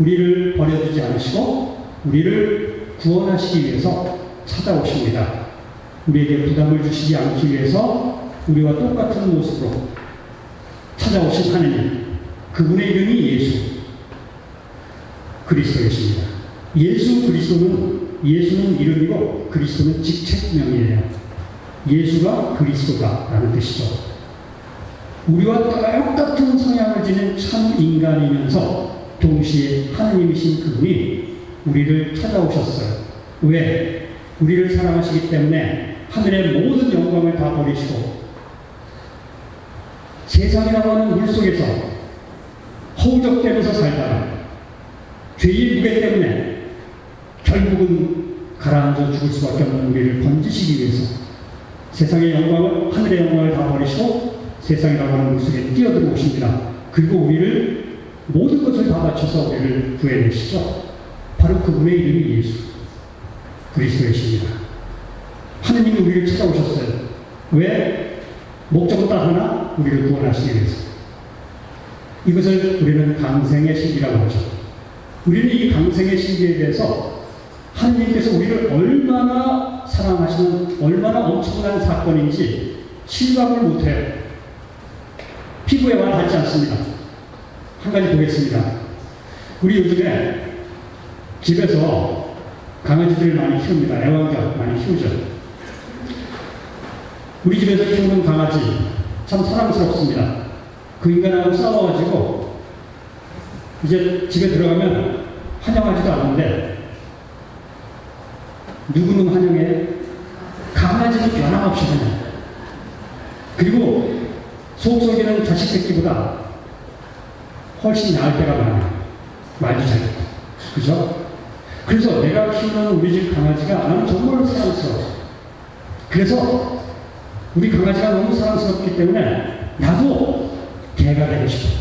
우리를 버려두지 않으시고 우리를 구원하시기 위해서 찾아오십니다. 우리에게 부담을 주시지 않기 위해서 우리와 똑같은 모습으로 찾아오신 하느님, 그분의 이름이 예수 그리스도이십니다. 예수 그리스도는 예수는 이름이고 그리스도는 직책명이에요. 예수가 그리스도다라는 뜻이죠. 우리와 똑같은 성향을 지닌 참 인간이면서 동시에 하나님이신 그분이 우리를 찾아오셨어요. 왜? 우리를 사랑하시기 때문에 하늘의 모든 영광을 다 버리시고 세상이라고 하는 물 속에서 허우적대면서 살다가 죄의 무게 때문에 결국은 가라앉아 죽을 수밖에 없는 우리를 건지시기 위해서 세상의 영광을 하늘의 영광을 다 버리시고 세상이라고 하는 물 속에 뛰어들어 오십니다. 그리고 우리를 모든 것을 다 바쳐서 우리를 구해내시죠. 바로 그분의 이름이 예수 그리스도이십니다. 하느님이 우리를 찾아오셨어요. 왜? 목적은 딱 하나, 우리를 구원하시기 위해서. 이것을 우리는 강생의 신비라고 하죠. 우리는 이 강생의 신비에 대해서 하느님께서 우리를 얼마나 사랑하시는 얼마나 엄청난 사건인지 실감을 못해요. 피부에 와 닿지 않습니다. 한 가지 보겠습니다. 우리 요즘에 집에서 강아지들을 많이 키웁니다. 애완견 많이 키우죠. 우리 집에서 키우는 강아지 참 사랑스럽습니다. 그 인간하고 싸워가지고 이제 집에 들어가면 환영하지도 않는데 누구는 환영해? 강아지는 변함없이 환영. 그리고 속속이는 자식 새끼보다 훨씬 나을 때가 많아요. 말도 잘듣고 그죠? 그래서 내가 키우는 우리 집 강아지가 나는 정말 사랑스러워. 그래서 우리 강아지가 너무 사랑스럽기 때문에 나도 개가 되고 싶어.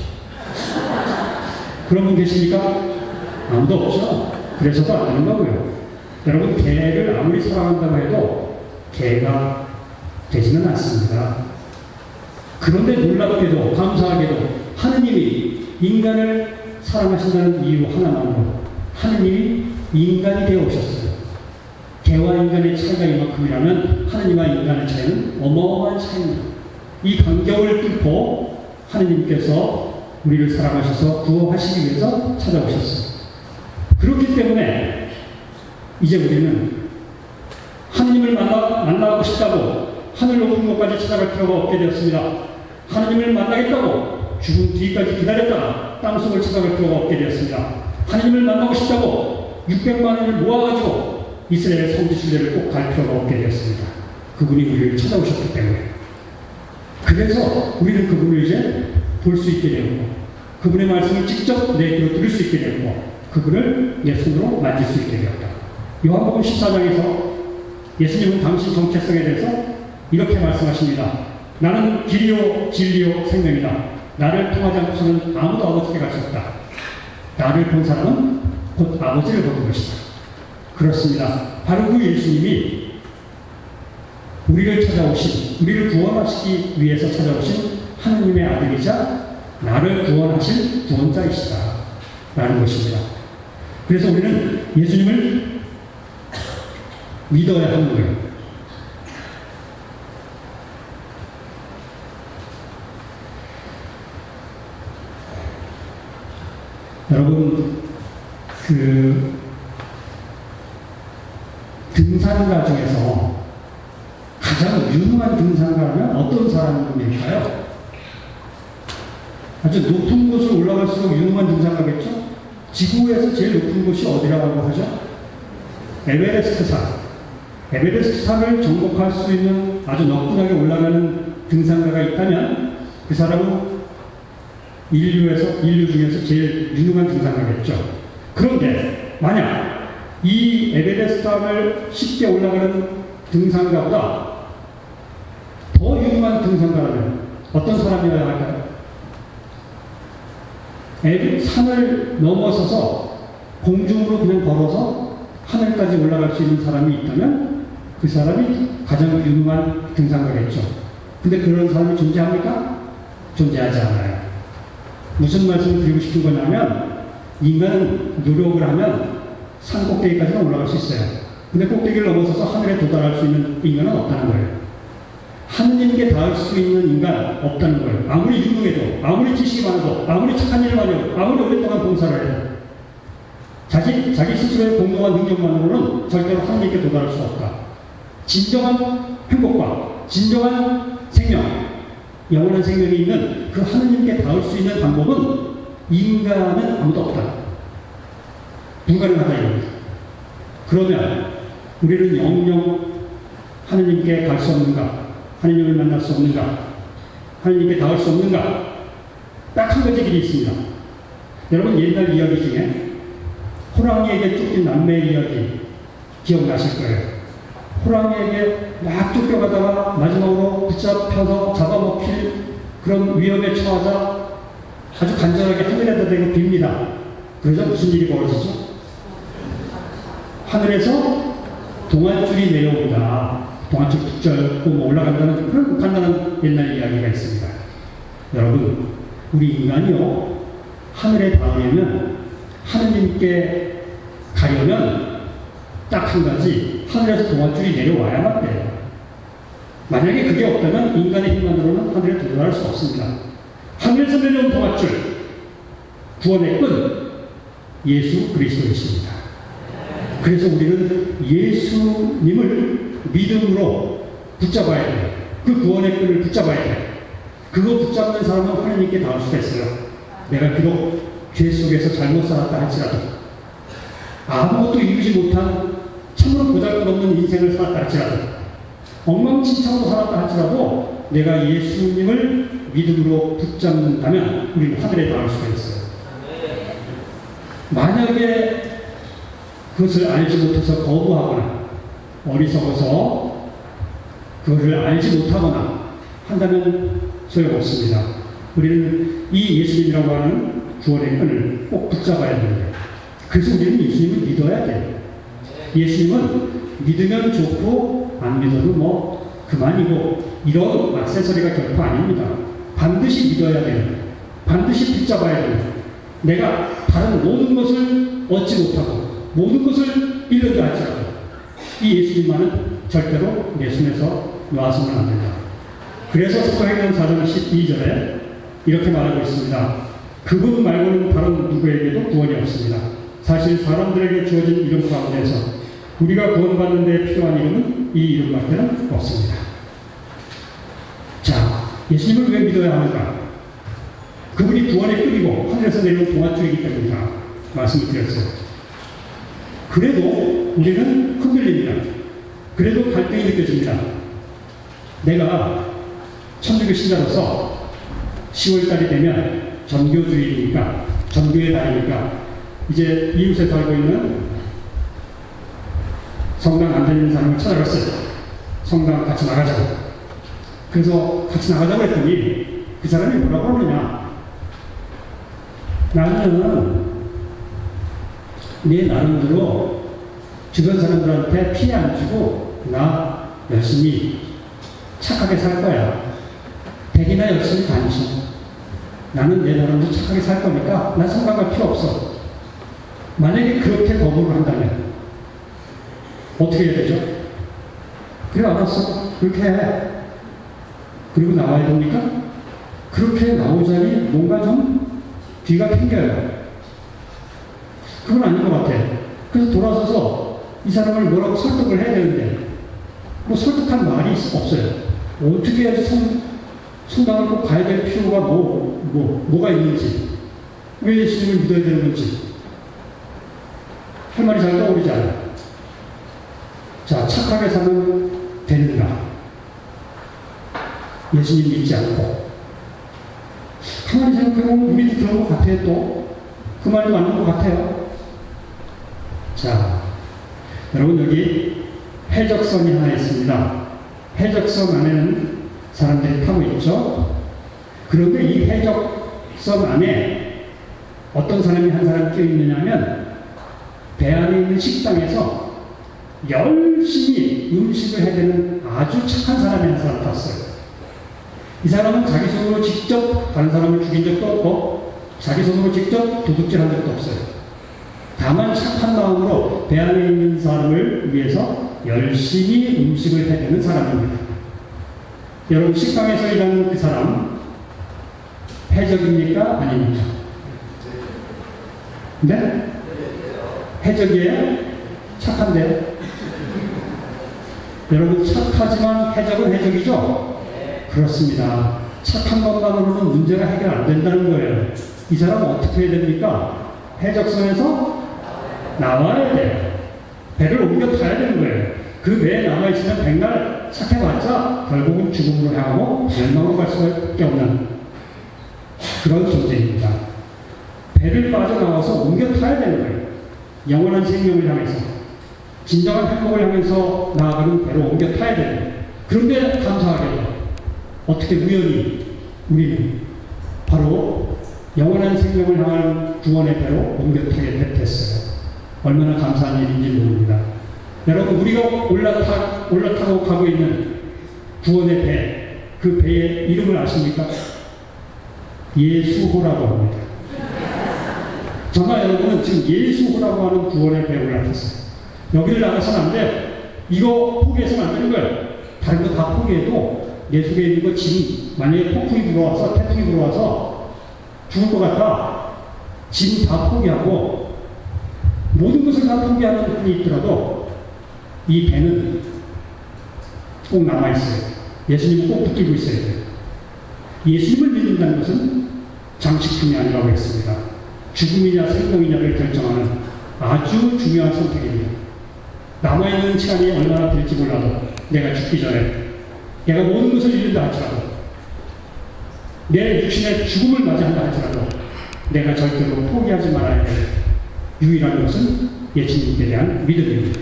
그런 분 계십니까? 아무도 없죠? 그래서도 안 되는 거고요. 여러분, 개를 아무리 사랑한다고 해도 개가 되지는 않습니다. 그런데 놀랍게도, 감사하게도, 하느님이 인간을 사랑하신다는 이유 하나만으로 하느님이 인간이 되어 오셨어요. 개와 인간의 차이가 이만큼이라면 하느님과 인간의 차이는 어마어마한 차이입니다. 이 간격을 뚫고 하느님께서 우리를 사랑하셔서 구원하시기 위해서 찾아오셨어요. 그렇기 때문에 이제 우리는 하느님을 만나, 만나고 싶다고 하늘 높은 곳까지 찾아갈 필요가 없게 되었습니다. 하느님을 만나겠다고 죽은 뒤까지 기다렸다가 땅속을 찾아갈 필요가 없게 되었습니다. 하느님을 만나고 싶다고 600만 원을 모아가지고 이스라엘 성지 순례를 꼭 갈 필요가 없게 되었습니다. 그분이 우리를 찾아오셨기 때문에. 그래서 우리는 그분을 이제 볼 수 있게 되고, 그분의 말씀을 직접 내 귀로 들을 수 있게 되고, 그분을 내 손으로 만질 수 있게 되었다. 요한복음 14장에서 예수님은 당신 정체성에 대해서 이렇게 말씀하십니다. 나는 길이요, 진리요, 생명이다. 나를 통하지 않고서는 아무도 아버지께 갈 수 없다. 나를 본 사람은 곧 아버지를 보는 것이다. 그렇습니다. 바로 그 예수님이 우리를 찾아오신, 우리를 구원하시기 위해서 찾아오신 하느님의 아들이자 나를 구원하실 구원자이시다. 라는 것입니다. 그래서 우리는 예수님을 믿어야 하는 거예요. 여러분, 그, 등산가 중에서 가장 유능한 등산가라면 어떤 사람일까요? 아주 높은 곳을 올라갈수록 유능한 등산가겠죠? 지구에서 제일 높은 곳이 어디라고 하죠? 에베레스트 산. 에베레스트 산을 정복할 수 있는 아주 너끈하게 올라가는 등산가가 있다면 그 사람은 인류에서 인류 중에서 제일 유능한 등산가겠죠. 그런데 만약 이 에베레스트산을 쉽게 올라가는 등산가보다 더 유능한 등산가라면 어떤 사람이어야 할까요? 에베 산을 넘어서서 공중으로 그냥 걸어서 하늘까지 올라갈 수 있는 사람이 있다면 그 사람이 가장 유능한 등산가겠죠. 근데 그런 사람이 존재합니까? 존재하지 않아요. 무슨 말씀을 드리고 싶은 거냐면 인간은 노력을 하면 산 꼭대기까지는 올라갈 수 있어요. 근데 꼭대기를 넘어서서 하늘에 도달할 수 있는 인간은 없다는 거예요. 하느님께 닿을 수 있는 인간 없다는 거예요. 아무리 유능해도, 아무리 지식이 많아도, 아무리 착한 일을 많이 해도, 아무리 오랫동안 봉사를 해도, 자기, 자기 스스로의 공동한 능력만으로는 절대로 하느님께 도달할 수 없다. 진정한 행복과 진정한 생명, 영원한 생명이 있는 그 하느님께 닿을 수 있는 방법은 인간은 아무도 없다. 불가능하다 이겁니다. 그러면 우리는 영영 하느님께 갈 수 없는가? 하느님을 만날 수 없는가? 하느님께 닿을 수 없는가? 딱 한 가지 길이 있습니다. 여러분 옛날 이야기 중에 호랑이에게 쫓긴 남매의 이야기 기억나실 거예요. 호랑이에게 막 쫓겨가다가 마지막으로 붙잡혀서 잡아먹힐 그런 위험에 처하자 아주 간절하게 하늘에다 대고 빕니다. 그래서 무슨 일이 벌어지죠? 하늘에서 동안줄이 내려온다. 동안줄 붙잡고 뭐 올라간다는 그런 간단한 옛날 이야기가 있습니다. 여러분, 우리 인간이요. 하늘에 닿으려면 하느님께 가려면 딱 한 가지 하늘에서 동안줄이 내려와야만 돼요. 만약에 그게 없다면 인간의 힘만으로는 하늘에 도달할 수 없습니다. 하늘에서 내려온 동안줄 구원의 끈 예수 그리스도이십니다. 그래서 우리는 예수님을 믿음으로 붙잡아야 돼요. 그 구원의 끈을 붙잡아야 돼요. 그거 붙잡는 사람은 하나님께 닿을 수가 있어요. 내가 비록 죄 속에서 잘못 살았다 할지라도 아무것도 이루지 못한 참으로 보잘것없는 인생을 살았다 할지라도 엉망진창으로 살았다 할지라도 내가 예수님을 믿음으로 붙잡는다면 우리는 하늘에 닿을 수가 있어요. 만약에 그것을 알지 못해서 거부하거나 어리석어서 그것을 알지 못하거나 한다면 소용없습니다. 우리는 이 예수님이라고 하는 구원의 끈을 꼭 붙잡아야 됩니다. 그래서 우리는 예수님을 믿어야 돼요. 예수님은 믿으면 좋고 안 믿어도 뭐 그만이고 이런 악세서리가 결코 아닙니다. 반드시 믿어야 돼요. 반드시 붙잡아야 돼요. 내가 다른 모든 것을 얻지 못하고 모든 것을 잃는다 할지라도 이 예수님만은 절대로 내 손에서 놔서는 안 된다. 그래서 사도행전 4장 12절에 이렇게 말하고 있습니다. 그분 말고는 다른 누구에게도 구원이 없습니다. 사실 사람들에게 주어진 이름 가운데서 우리가 구원받는 데 필요한 이름은 이 이름밖에는 없습니다. 자, 예수님을 왜 믿어야 하는가? 그분이 구원의 끈이고 하늘에서 내려온 동화줄이기 때문이다. 말씀을 드렸어요. 그래도 우리는 흔들립니다. 그래도 갈등이 느껴집니다. 내가 천주교 신자로서 10월달이 되면 전교주의니까 전교의 달이니까 이제 이웃에 살고 있는 성당 안 다니는 사람을 찾아갔어요. 성당 같이 나가자고. 그래서 같이 나가자고 했더니 그 사람이 뭐라고 하느냐. 나는 내 나름대로 주변 사람들한테 피해 안 주고 나 열심히 착하게 살 거야. 백이나 열심히 다니시. 나는 내 나름대로 착하게 살 거니까 나갈 필요 없어. 만약에 그렇게 거부를 한다면 어떻게 해야 되죠? 그래 알았어. 그렇게 해. 그리고 나와야 됩니까? 그렇게 나오자니 뭔가 좀 뒤가 튕겨요. 그건 아닌 것 같아. 그래서 돌아서서 이 사람을 뭐라고 설득을 해야 되는데 뭐 설득한 말이 없어요. 어떻게 해야지 성, 성당을 꼭 가야 될 필요가 뭐, 뭐, 뭐가 있는지 왜 예수님을 믿어야 되는 건지 할 말이 잘 떠오르지 않아요. 자, 착하게 사면 되는가? 예수님 믿지 않고. 가만히 생각해보면 우리도 그런 것 같아요, 또. 그 말이 맞는 것 같아요. 자, 여러분 여기 해적선이 하나 있습니다. 해적선 안에는 사람들이 타고 있죠. 그런데 이 해적선 안에 어떤 사람이 한 사람 끼어 있느냐면 배 안에 있는 식당에서 열심히 음식을 해대는 아주 착한 사람이 한 사람 탔어요. 이 사람은 자기 손으로 직접 다른 사람을 죽인 적도 없고 자기 손으로 직접 도둑질 한 적도 없어요. 다만 착한 마음으로 배 안에 있는 사람을 위해서 열심히 음식을 해내는 사람입니다. 여러분 식당에서 일하는 그 사람 해적입니까? 아닙니까? 네? 해적이에요? 착한데? 여러분 착하지만 해적은 해적이죠? 그렇습니다. 착한 것만으로는 문제가 해결 안 된다는 거예요. 이 사람은 어떻게 해야 됩니까? 해적선에서 나와야 돼요. 배를 옮겨 타야 되는 거예요. 그 배에 남아있으면 백날 착해봤자 결국은 죽음으로 향하고 멸망으로 갈 수밖에 없는 그런 존재입니다. 배를 빠져나와서 옮겨 타야 되는 거예요. 영원한 생명을 향해서 진정한 행복을 향해서 나아가는 배로 옮겨 타야 되는 그런데 감사하게도 어떻게 우연히 우리는 바로 영원한 생명을 향한 구원의 배로 옮겨 타게 됐어요. 얼마나 감사한 일인지 모릅니다. 여러분 우리가 올라타, 올라타고 가고 있는 구원의 배, 그 배의 이름을 아십니까? 예수호라고 합니다. 정말 여러분은 지금 예수호라고 하는 구원의 배에 올라탔어요. 여기를 나가서는 안 돼. 이거 포기해서는 안 되는 거예요. 다른 거 다 포기해도 내 속에 있는 거 짐, 만약에 폭풍이 들어와서 태풍이 들어와서 죽을 것 같다. 짐 다 포기하고 모든 것을 다 포기하는 분이 있더라도 이 배는 꼭 남아있어요. 예수님은 꼭 붙들고 있어야 돼요. 예수님을 믿는다는 것은 장식품이 아니라고 했습니다. 죽음이냐 생명이냐를 결정하는 아주 중요한 선택입니다. 남아있는 시간이 얼마나 될지 몰라도 내가 죽기 전에 내가 모든 것을 잃는다 할지라도 내 육신의 죽음을 맞이한다 할지라도 내가 절대로 포기하지 말아야 될 유일한 것은 예수님께 대한 믿음입니다.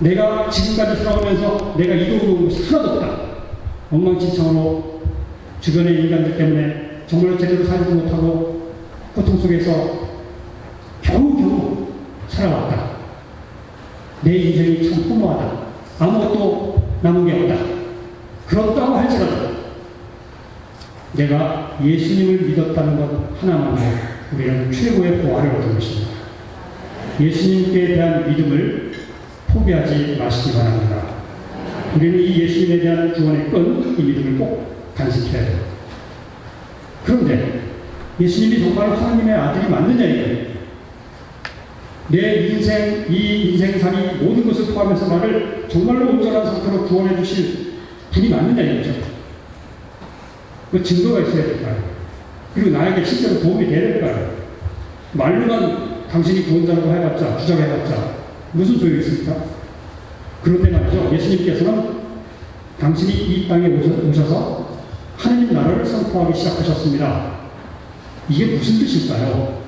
내가 지금까지 살아오면서 내가 이루어온 것이 하나도 없다. 엉망진창으로 주변의 인간들 때문에 정말로 제대로 살지 못하고 고통 속에서 겨우겨우 살아왔다. 내 인생이 참 허무하다. 아무것도 남은 게 없다. 그렇다고 할지라도 내가 예수님을 믿었다는 것 하나만으로 우리는 최고의 보화를 얻은 것입니다. 예수님께 대한 믿음을 포기하지 마시기 바랍니다. 우리는 이 예수님에 대한 구원의 끈, 이 믿음을 꼭 간직해야 돼요. 그런데 예수님이 정말 하나님의 아들이 맞느냐 이거예요. 내 인생, 이 인생살이 모든 것을 포함해서 나를 정말로 온전한 상태로 구원해 주실 분이 맞느냐 이거죠. 그 증거가 있어야 될까요? 그리고 나에게 실제로 도움이 돼야 될까요? 말로만 당신이 구원자라고 해봤자, 주장해봤자 무슨 소용이 있습니까? 그런데 말이죠. 예수님께서는 당신이 이 땅에 오셔- 오셔서 하나님 나라를 선포하기 시작하셨습니다. 이게 무슨 뜻일까요?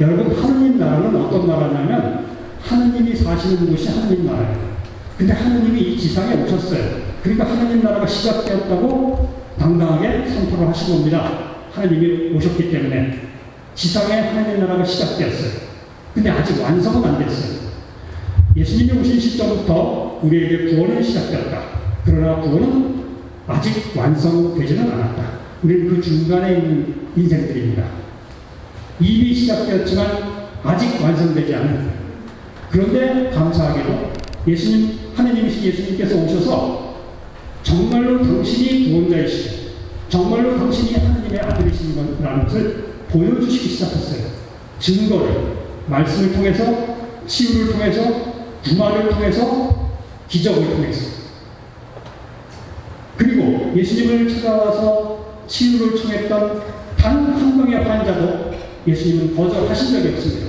여러분, 하느님 나라는 어떤 나라냐면 하느님이 사시는 곳이 하느님 나라예요. 근데 하느님이 이 지상에 오셨어요. 그러니까 하느님 나라가 시작되었다고 당당하게 선포를 하신 겁니다. 하느님이 오셨기 때문에 지상에 하느님 나라가 시작되었어요. 근데 아직 완성은 안 됐어요. 예수님이 오신 시점부터 우리에게 구원은 시작되었다. 그러나 구원은 아직 완성되지는 않았다. 우리는 그 중간에 있는 인생들입니다. 이미 시작되었지만 아직 완성되지 않은. 그런데 감사하게도 예수님, 하느님이신 예수님께서 오셔서 정말로 당신이 구원자이시고 정말로 당신이 하나님의 아들이신 것이라는 것을 보여주시기 시작했어요. 증거를, 말씀을 통해서, 치유를 통해서, 부활을 통해서, 기적을 통해서. 그리고 예수님을 찾아와서 치유를 청했던 단 한 명의 환자도 예수님은 거절하신 적이 없습니다.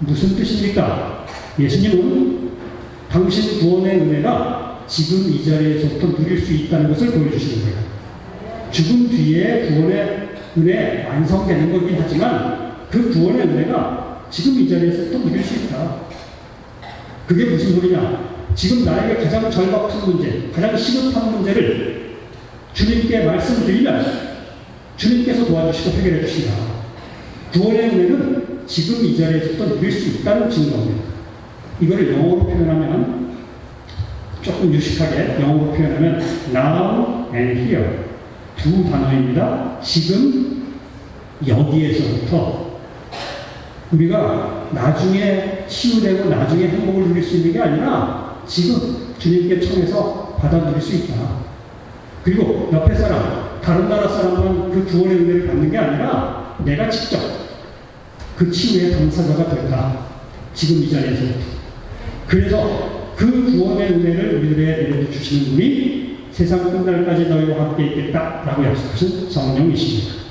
무슨 뜻입니까? 예수님은 당신 구원의 은혜가 지금 이 자리에서부터 누릴 수 있다는 것을 보여주시는 거예요. 죽음 뒤에 구원의 은혜 완성되는 거긴 하지만 그 구원의 은혜가 지금 이 자리에서부터 누릴 수 있다. 그게 무슨 소리냐? 지금 나에게 가장 절박한 문제, 가장 시급한 문제를 주님께 말씀드리면 주님께서 도와주시고 해결해 주신다. 구원의 은혜는 지금 이 자리에서부터 누릴 수 있다는 증거입니다. 이거를 영어로 표현하면 조금 유식하게 영어로 표현하면 now and here 두 단어입니다. 지금 여기에서부터 우리가 나중에 치유되고 나중에 행복을 누릴 수 있는 게 아니라 지금 주님께 청해서 받아 누릴 수 있다. 그리고 옆에 사람, 다른 나라 사람만 그 구원의 은혜를 받는 게 아니라 내가 직접 그 치유의 당사자가 됐다. 지금 이 자리에서부터. 그래서 그 구원의 은혜를 우리들에게 내려주시는 분이 세상 끝날까지 너희와 함께 있겠다 라고 약속하신 성령이십니다.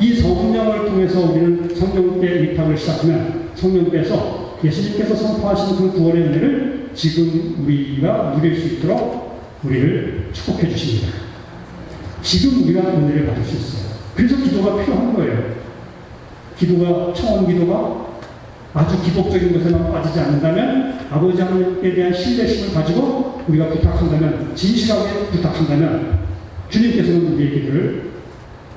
이 성령을 통해서 우리는 성령께 위탁을 시작하면 성령께서 예수님께서 선포하신 그 구원의 은혜를 지금 우리가 누릴 수 있도록 우리를 축복해 주십니다. 지금 우리가 은혜를 받을 수 있어요. 그래서 기도가 필요한 거예요. 기도가 처음 기도가 아주 기복적인 것에만 빠지지 않는다면 아버지 하나님께 대한 신뢰심을 가지고 우리가 부탁한다면 진실하게 부탁한다면 주님께서는 우리의 기도를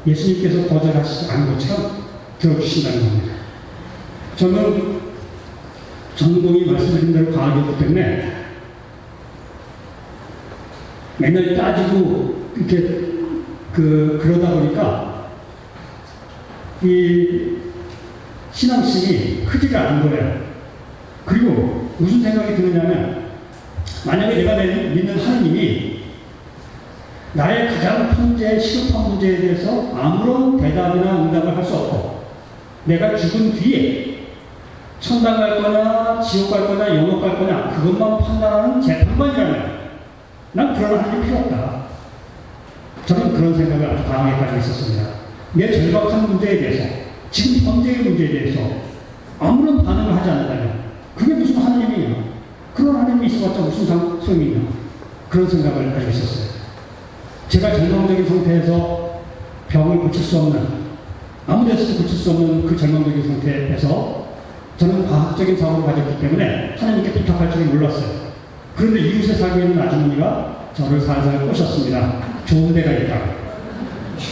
예수님께서 거절하시지 않은 것처럼 들어주신다는 겁니다. 저는 전공이 말씀드린 대로 과학이기 때문에 맨날 따지고 이렇게 그 그러다 보니까 이 신앙심이 크지가 않은 거예요. 그리고 무슨 생각이 드느냐면 만약에 내가 내- 믿는 하나님이 나의 가장 현재 시급한 문제에 대해서 아무런 대답이나 응답을 할 수 없고 내가 죽은 뒤에 천당 갈 거냐 지옥 갈 거냐 영업 갈 거냐 그것만 판단하는 재판관이라면 난 그런 하나님이 필요 없다. 저는 그런 생각을 아주 강하게 가지고 있었습니다. 내 절박한 문제에 대해서 지금 현재의 문제에 대해서 아무런 반응을 하지 않는다면 그게 무슨 하나님이냐 그런 하나님이 있어봤자 무슨 상- 소용이냐 그런 생각을 가지고 있었어요. 제가 절망적인 상태에서 병을 고칠 수 없는 아무 데서도 고칠 수 없는 그 절망적인 상태에서 저는 과학적인 사고를 가졌기 때문에 하나님께 부탁할 줄을 몰랐어요. 그런데 이웃에 살고 있는 아주머니가 저를 살살 꼬셨습니다. 좋은 데가 있다.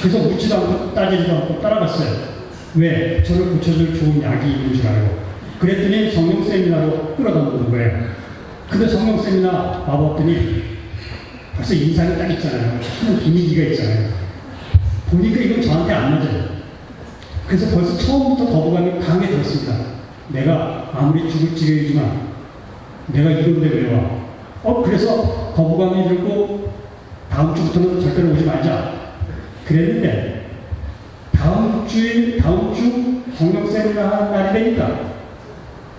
그래서 묻지도 않고 따지지도 않고 따라갔어요. 왜? 저를 고쳐줄 좋은 약이 있는 줄 알고. 그랬더니 성령 세미나로 끌어당기는 거예요. 근데 성령 세미나 와봤더니 벌써 인상이 딱 있잖아요. 하는 분위기가 있잖아요. 보니까 이건 저한테 안 맞아요. 그래서 벌써 처음부터 거부감이 강하게 들었습니다. 내가 아무리 죽을 지경이지만 내가 이런데 왜 와? 어, 그래서 거부감이 들고 다음 주부터는 절대로 오지 말자. 그랬는데 다음 주일, 다음 주 성령 세미나 하는 날이 되니까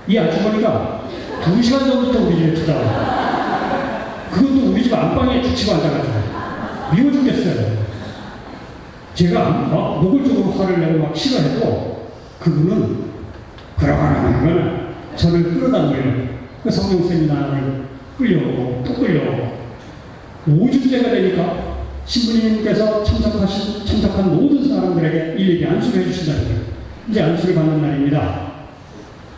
이 아주머니가 두 시간 전부터 우리 집에 찾아와. 그것도 우리 집 안방에 죽치고 앉아가지고 미워 죽겠어요. 제가 막 노골적으로 화를 내고 막 싫어해도 그분은 그러거나 저를 끌어당겨요. 그 성령 세미나를 끌려오고 또 끌려오고 5주째가 되니까 신부님께서 참석하신, 참석한 모든 사람들에게 일일이 안수를 해주신다는 거예요. 이제 안수를 받는 날입니다.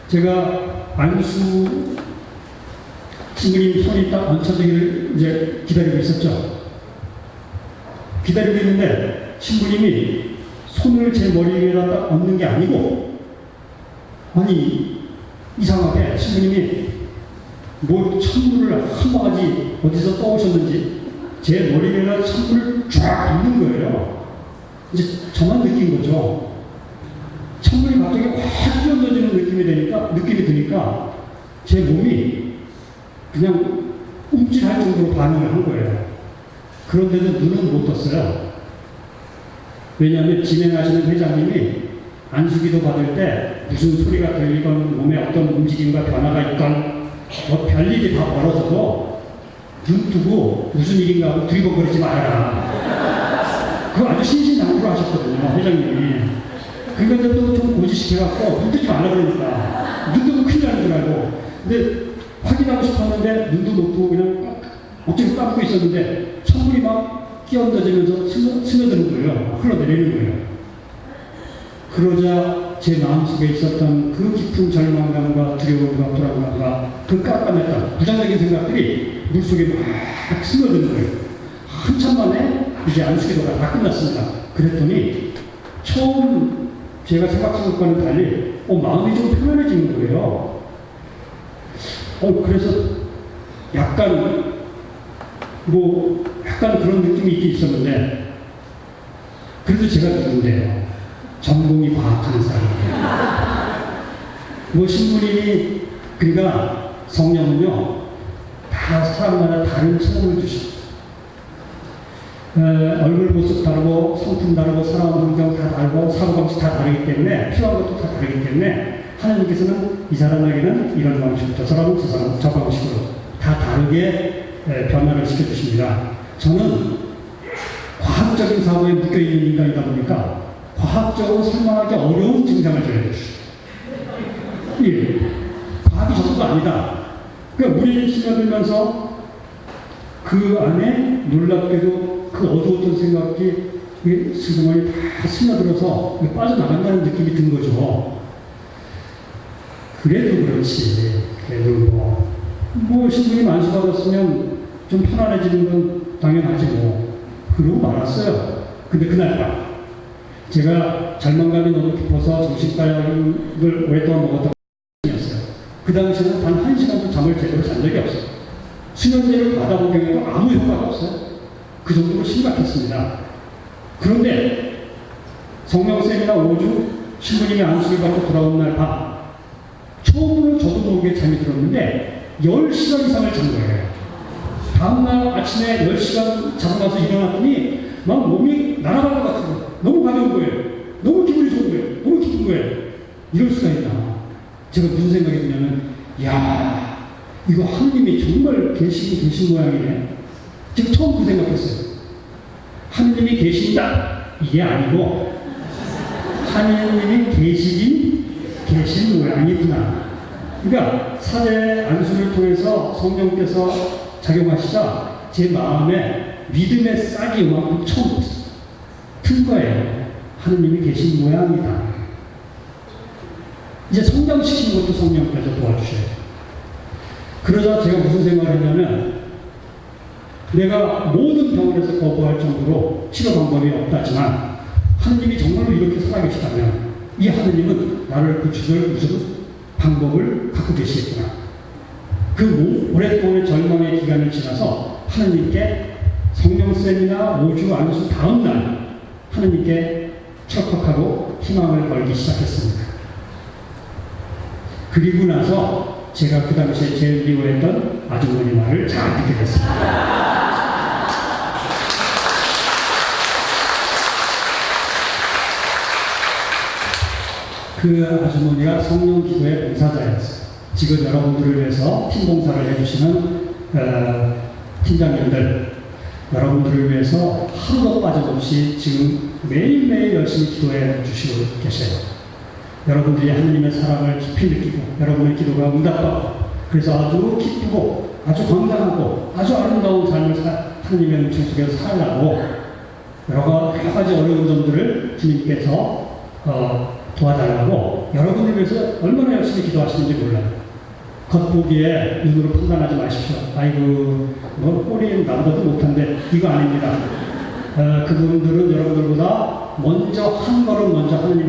제가 안수 신부님 손이 딱 얹혀지기를 이제 기다리고 있었죠. 기다리고 있는데 신부님이 손을 제 머리 위에다 딱 얹는 게 아니고 아니 이상하게 신부님이 뭐 찬물을 한 바가지 어디서 떠오셨는지 제 머리 위에다 찬물을 쫙 붓는 거예요. 이제 저만 느낀 거죠. 찬물이 갑자기 확 끼얹어지는 느낌이 되니까 느낌이 드니까 제 몸이 그냥 움찔할 정도로 반응을 한 거예요. 그런데도 눈은 못 떴어요. 왜냐하면 진행하시는 회장님이 안수기도 받을 때 무슨 소리가 들리건 몸에 어떤 움직임과 변화가 있건 뭐 별일이 다 벌어져도 눈 뜨고 무슨 일인가 하고 두리번거리지 말아라. 그거 아주 신신당부로 하셨거든요, 회장님이. 그런데 또좀 고지시켜갖고 눈 뜨지 말라 그러니까. 눈 뜨면 큰일 나는 줄 알고. 근데 확인하고 싶었는데 눈도 못 뜨고 그냥 어떻게 감고 있었는데 천물이 막 끼얹어지면서 스며, 스며드는 거예요. 흘러내리는 거예요. 그러자 제 마음속에 있었던 그 깊은 절망감과 두려움과 불안감과 그 깜깜했던 부정적인 생각들이 물속에 막 스며드는 거예요. 한참 만에 이제 안수기도가 다 끝났습니다. 그랬더니 처음 제가 생각한 것과는 달리 어, 마음이 좀 편안해지는 거예요. 어, 그래서 약간 뭐 약간 그런 느낌이 있긴 있었는데 그래도 제가 누군데요. 전공이 과학하는 사람이에요. 뭐 신부님이 그러니까 성령은요 다 사람마다 다른 체험을 주십니다. 에, 얼굴 모습 다르고 성품 다르고 살아온 환경 다 다르고 사고방식 다 다르기 때문에 필요한 것도 다 다르기 때문에 하나님께서는 이 사람에게는 이런 방식, 저 사람은 저 사람 저 방식으로 다 다르게 에, 변화를 시켜주십니다. 저는 과학적인 사고에 묶여있는 인간이다 보니까 과학적으로 설명하기 어려운 증상을 전해주시죠. 예. 과학이 전부가 아니다. 그러니까 물에 스며들면서 그 안에 놀랍게도 그 어두웠던 생각이 이 슬그머니 다 스며들어서 빠져나간다는 느낌이 든 거죠. 그래도 그렇지. 그래도 뭐, 뭐 신분이 만수받았으면 좀 편안해지는 건 당연하지 뭐. 그러고 말았어요. 근데 그날 밤, 제가 절망감이 너무 깊어서 정신과약을 오랫동안 먹었던 이었어요. 그 당시에는 단한 시간 도 잠을 제대로 잔 적이 없어요. 수면제를 받아본 경우에도 아무 효과가 없어요. 그 정도로 심각했습니다. 그런데 성명쌤이나 오주 신부님이 안수를 받고 돌아온 날 밤, 처음으로 저도 모르게 잠이 들었는데 10시간 이상을 잔 거예요. 다음날 아침에 10시간 자고 나서 일어났더니 막 몸이 날아갈 것 같은 거예요. 너무 가벼운 거예요. 너무 기분이 좋은 거예요. 너무 기쁜 거예요. 이럴 수가 있나. 제가 무슨 생각이 드냐면, 야 이거 하느님이 정말 계시고 계신 모양이네. 제가 처음 그 생각했어요. 하느님이 계신다. 이게 아니고, 하느님이 계시긴 계신 모양이구나. 그러니까 사제 안수를 통해서 성령께서 작용하시자 제 마음에 믿음의 싹이 요만큼 처음 튼 거예요. 하느님이 계신 모양이다. 이제 성장시키는 것도 성령께서 도와주셔요. 그러자 제가 무슨 생각을 했냐면 내가 모든 병원에서 거부할 정도로 치료 방법이 없다지만 하느님이 정말로 이렇게 살아계시다면 이 하느님은 나를 고쳐줄 무슨 방법을 갖고 계시겠구나. 그 모- 오랫동안의 절망의 기간을 지나서 하느님께 성령쌤이나 오주 안수 다음 날 하느님께 철컥하고 희망을 걸기 시작했습니다. 그리고 나서 제가 그 당시에 제일 미워했던 아주머니 말을 잘 듣게 됐습니다. 그 아주머니가 성령 기도의 봉사자였어요. 지금 여러분들을 위해서 팀 봉사를 해주시는 어, 팀장님들, 여러분들을 위해서 하루도 빠짐없이 지금 매일매일 열심히 기도해 주시고 계세요. 여러분들이 하나님의 사랑을 깊이 느끼고 여러분의 기도가 응답받고 그래서 아주 기쁘고 아주 건강하고 아주 아름다운 삶을 사, 하나님의 은총 속에서 살라고 여러, 가지 어려운 점들을 주님께서 어, 도와달라고 여러분을 위해서 얼마나 열심히 기도하시는지 몰라요. 겉보기에 눈으로 판단하지 마십시오. 아이고, 뭐 꼬리 남자도 못한데 이거 아닙니다. 어, 그분들은 여러분들보다 먼저 한 걸음 먼저 하나님의